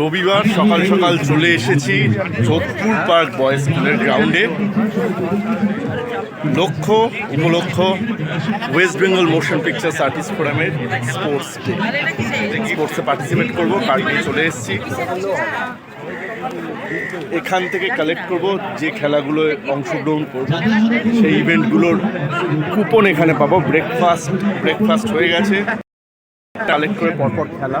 রবিবার সকাল সকাল চলে এসেছি যোধপুর পার্ক বয়েজ স্কুলের গ্রাউন্ডে। লক্ষ্য উপলক্ষ West Bengal motion pictures artist ফোরামের স্পোর্টস ডে। স্পোর্টসে পার্টিসিপেট করব নিয়ে চলে এসেছি। এখান থেকে কালেক্ট করব যে খেলাগুলো অংশগ্রহণ করব। সেই ইভেন্টগুলোর কুপন এখানে পাবো। ব্রেকফাস্ট ব্রেকফাস্ট হয়ে গেছে। কালেক্ট করে পরপর খেলা।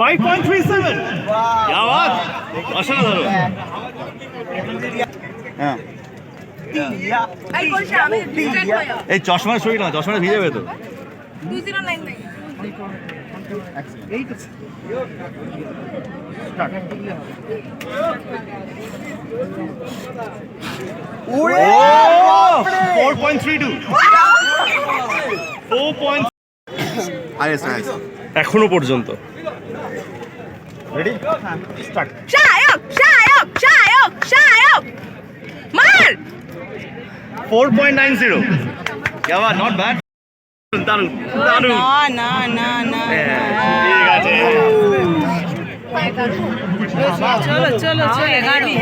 ফাইভ পয়েন্ট থ্রি সেভেন আওয়াজ অসাধারণ। হয়ে। এই চশমার ছবি না চশমাটা ভিজে যাবে তো। 2099 four point three two four point এখনও পর্যন্ত। শায়ক শায়ক শায়ক শায়ক মার ফোর পয়েন্ট নাইন জিরো ইয়াবা নট ব্যাড দারুণ দারুণ না না না না ঠিক আছে. চলো চলো চলো গাড়ি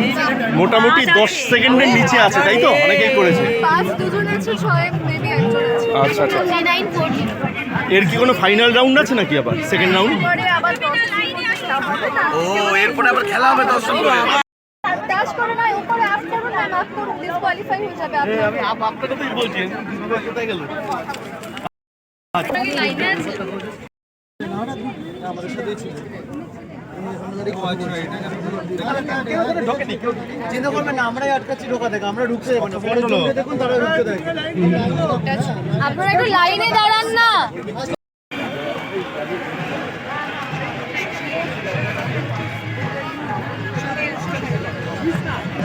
মোটামুটি দশ সেকেন্ডের নিচে আছে তাই তো? অনেকেই করেছে। পাঁচ দুজন আছে ছয় মেবি একজন আছে। আচ্ছা আচ্ছা। এর কি কোনো ফাইনাল রাউন্ড আছে নাকি আবার? সেকেন্ড রাউন্ড পরে আবার দশ। ও এরপরে আবার খেলা হবে দর্শন করে হয়ে আছে চিন্তা করবেন না আমরাই আটকাচ্ছি ঢোকা থেকে আমরা ঢুকতে দেবো না পরে দেখুন তারা ঢুকতে দেয়। আপনারা একটু লাইনে দাঁড়ান না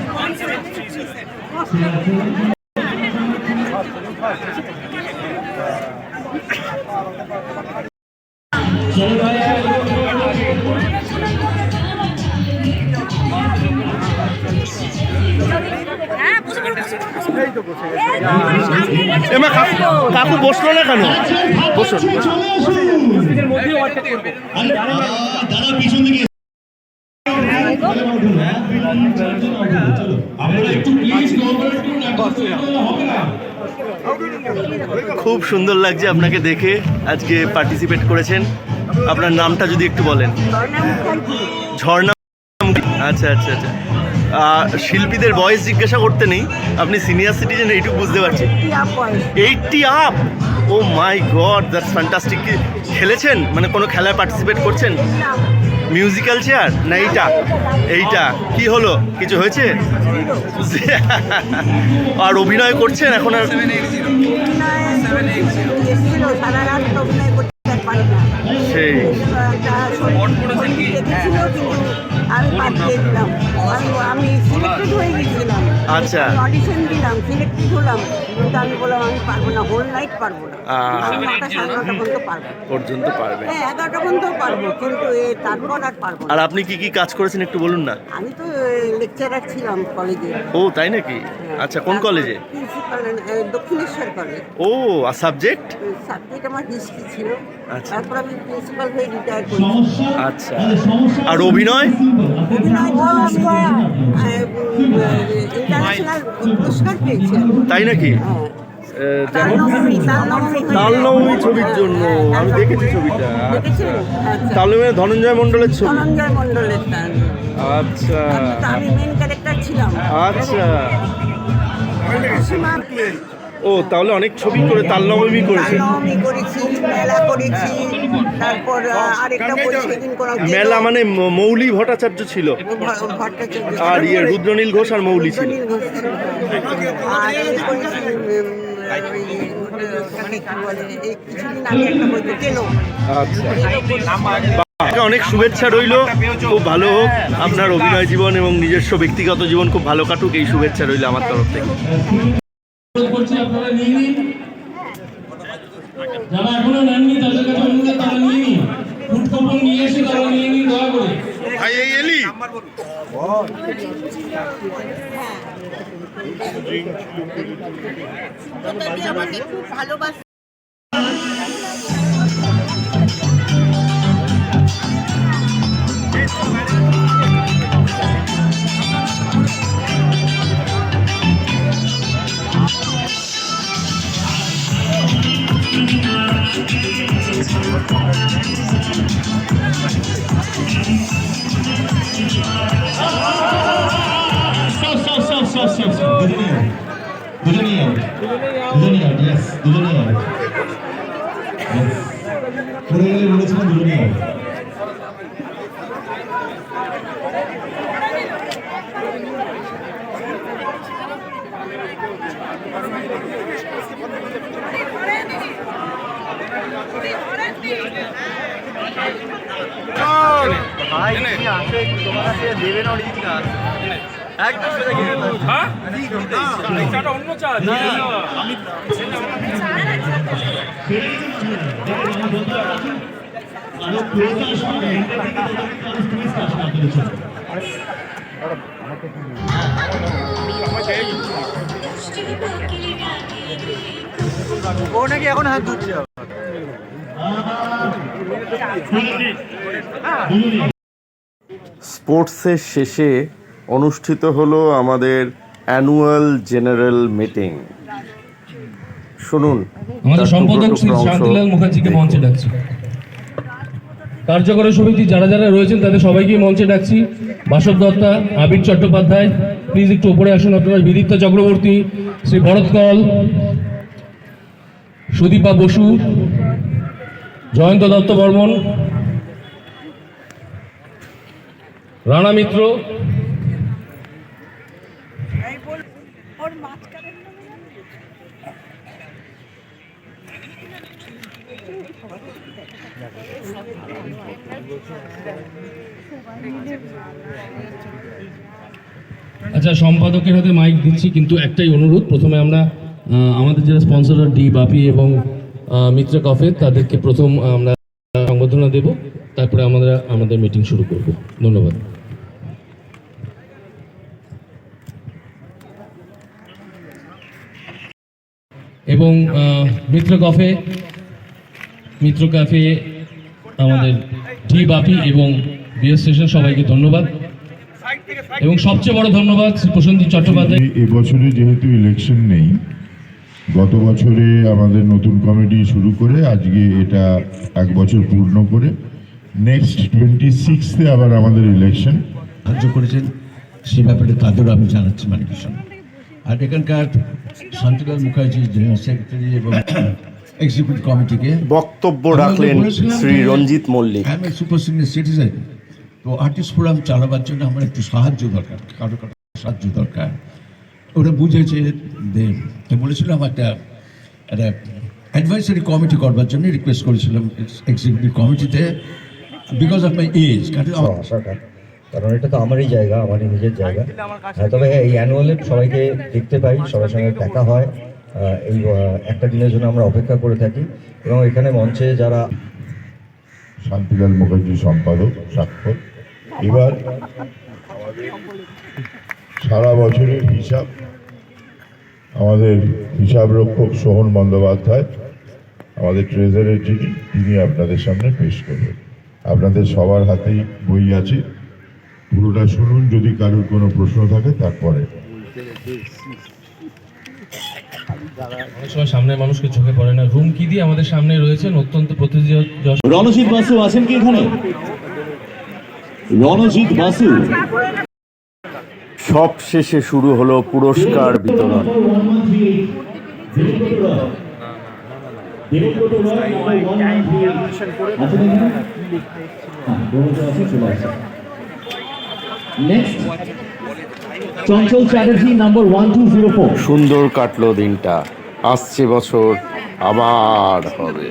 হ্যাঁ বসে পড়ো বসে পড়ো এমা কাকু কাকু বসল না কেন? বসুন। দাদা পিছন দিকে। খুব সুন্দর লাগছে আপনাকে দেখে আজকে পার্টিসিপেট করেছেন আপনার নামটা যদি একটু বলেন ঝর্ণা। আচ্ছা আচ্ছা আচ্ছা। শিল্পীদের বয়স জিজ্ঞাসা করতে নেই। আপনি সিনিয়র সিটিজেন এইটুকু বুঝতে পারছি eighty up oh my god that's fantastic কি খেলেছেন? মানে কোনো খেলায় পার্টিসিপেট করছেন? মিউজিক্যাল চেয়ার না এইটা? এইটা? কি হলো? কিছু হয়েছে? আর অভিনয় করছেন এখন আর? সেই। আমি আমি সিলেক্টেড হয়ে গেছিলাম আচ্ছা। অডিশন দিলাম সিলেক্টেড হলাম কিন্তু আমি বললাম আমি পারব না হোল নাইট পারব না আমি নটা সাড়ে নটা পর্যন্ত পারব। পর্যন্ত পারবে হ্যাঁ এগারোটা পর্যন্ত পারব কিন্তু এ তারপর আর পারব আর আপনি কি কি কাজ করেছেন একটু বলুন না। আমি তো লেকচারার ছিলাম কলেজে ও তাই নাকি? আচ্ছা কোন কলেজে প্রিন্সিপাল দক্ষিণেশ্বর কলেজ ও আর সাবজেক্ট সাবজেক্ট আমার হিস্ট্রি ছিল। আচ্ছা। তারপর আমি প্রিন্সিপাল হয়ে রিটায়ার করেছি। আচ্ছা। আর অভিনয় তাই নাকি? হ্যাঁ। তালনবমী, ছবির জন্য। আমি দেখেছি ছবিটা? আচ্ছা। তালনবমী ধনঞ্জয় মণ্ডলের ছবি। ধনঞ্জয় আচ্ছা। আমি মেন ক্যারেক্টার ছিলাম। আচ্ছা। ও তাহলে অনেক ছবি করে তালনবমী করেছেন তালনবমী করেছি মেলা করেছি তারপর আরেকটা সেদিন করা মেলা মানে মৌলি ভট্টাচার্য ছিল। আর ইয়ে রুদ্রনীল ঘোষ আর মৌলি ছিল। আচ্ছা। আপনাকে অনেক শুভেচ্ছা রইল। খুব ভালো হোক। আপনার অভিনয় জীবন এবং নিজস্ব ব্যক্তিগত জীবন খুব ভালো কাটুক। এই শুভেচ্ছা রইল আমার তরফ থেকে। করছি আপনারা নিয়ে নিন। যারা এখনও নেননি তাদের কাছে অনুরোধ তারা নিয়ে নিন। ফুড কুপন নিয়ে এসে তারা নিয়ে নিন দয়া করে। ভালোবাসে। 누르네요. 누르네요. 예스. 누르네요. 예스. 노래를 모르지만 누르네요. ও নাকি এখন হাত ধুচ্ছে স্পোর্টসের শেষে অনুষ্ঠিত হলো আমাদের অ্যানুয়াল জেনারেল মিটিং। শুনুন আমাদের সম্পাদক শ্রী শান্তিলাল মুখার্জিকে মঞ্চে ডাকছি। কার্যকরী সমিতি যারা যারা রয়েছেন তাদের সবাইকে মঞ্চে ডাকছি। বাসব দত্তা আবির চট্টোপাধ্যায় প্লিজ একটু উপরে আসুন আপনারা। বিদিত্য চক্রবর্তী শ্রী ভরত কল সুদীপা বসু জয়ন্ত দত্ত বর্মন, রানা মিত্র আচ্ছা সম্পাদকের হাতে মাইক দিচ্ছি, কিন্তু একটাই অনুরোধ, প্রথমে আমরা আমাদের যারা স্পন্সর ডি বাপি এবং মিত্র কফে তাদেরকে প্রথম আমরা সংবর্ধনা দেব, তারপরে আমরা আমাদের মিটিং শুরু করব। ধন্যবাদ। এবং মিত্র কফে, মিত্র ক্যাফে আমাদের ডি বাপি এবং বিএস স্টেশন সবাইকে ধন্যবাদ। এবং সবচেয়ে বড় ধন্যবাদ শ্রী প্রসেনজিৎ চট্টোপাধ্যায়। এবছরে যেহেতু ইলেকশন নেই গত বছরে আমাদের নতুন কমিটি শুরু করে আজকে এটা এক বছর পূর্ণ করে নেক্সট টোয়েন্টি সিক্সতে আবার আমাদের ইলেকশন সাহায্য করেছেন সে ব্যাপারে তাদেরও আমি জানাচ্ছি মানে ভীষণ আর এখানকার শান্তিলাল মুখার্জি জেনারেল সেক্রেটারি এবং এক্সিকিউটিভ কমিটিকে বক্তব্য রাখলেন Shri Ranjit Mallick. A super senior citizen তো আর্টিস্ট ফোরাম চালাবার জন্য আমার একটু সাহায্য দরকার কারও কারও সাহায্য দরকার। ওরা বুঝেছে যে তো বলেছিলাম একটা একটা অ্যাডভাইসারি কমিটি করবার জন্য রিকোয়েস্ট করেছিলাম এক্সিকিউটিভ কমিটিতে বিকজ অফ মাই এজ কারণ এটা তো আমারই জায়গা আমারই নিজের জায়গা। হ্যাঁ, তবে হ্যাঁ এই অ্যানুয়ালে সবাইকে দেখতে পাই সবার সঙ্গে দেখা হয়। এই একটা দিনের জন্য আমরা অপেক্ষা করে থাকি। এবং এখানে মঞ্চে যারা শান্তিলাল মুখার্জি সম্পাদক স্বাক্ষর এবার আমাদের সারা বছরের হিসাব আমাদের হিসাব রক্ষক সোহন বন্দ্যোপাধ্যায় আমাদের ট্রেজারের যিনি তিনি আপনাদের সামনে পেশ করবেন। আপনাদের সবার হাতেই বই আছে। পুরোটা শুনুন যদি কারোর কোনো প্রশ্ন থাকে তারপরে। অনেক সময় সামনের মানুষকে চোখে পড়ে না। রুম কি দিয়ে আমাদের সামনে রয়েছেন? অত্যন্ত প্রতিযোগ রণজিৎ বাসু আছেন কি এখানে? রণজিৎ বাসু। সব শেষে শুরু হলো পুরস্কার বিতরণ। Chanchal Chatterjee number one two zero four সুন্দর কাটলো দিনটা। আসছে বছর আবার হবে।